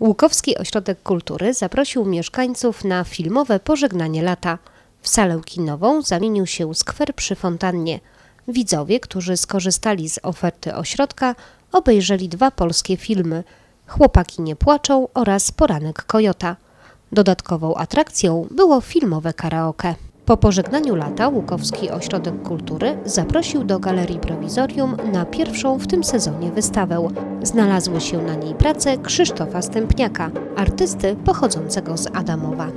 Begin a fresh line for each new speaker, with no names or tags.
Łukowski Ośrodek Kultury zaprosił mieszkańców na filmowe pożegnanie lata. W salę kinową zamienił się skwer przy fontannie. Widzowie, którzy skorzystali z oferty ośrodka, obejrzeli dwa polskie filmy Chłopaki nie płaczą oraz Poranek Kojota. Dodatkową atrakcją było filmowe karaoke. Po pożegnaniu lata Łukowski Ośrodek Kultury zaprosił do Galerii Prowizorium na pierwszą w tym sezonie wystawę. Znalazły się na niej prace Krzysztofa Stępniaka, artysty pochodzącego z Adamowa.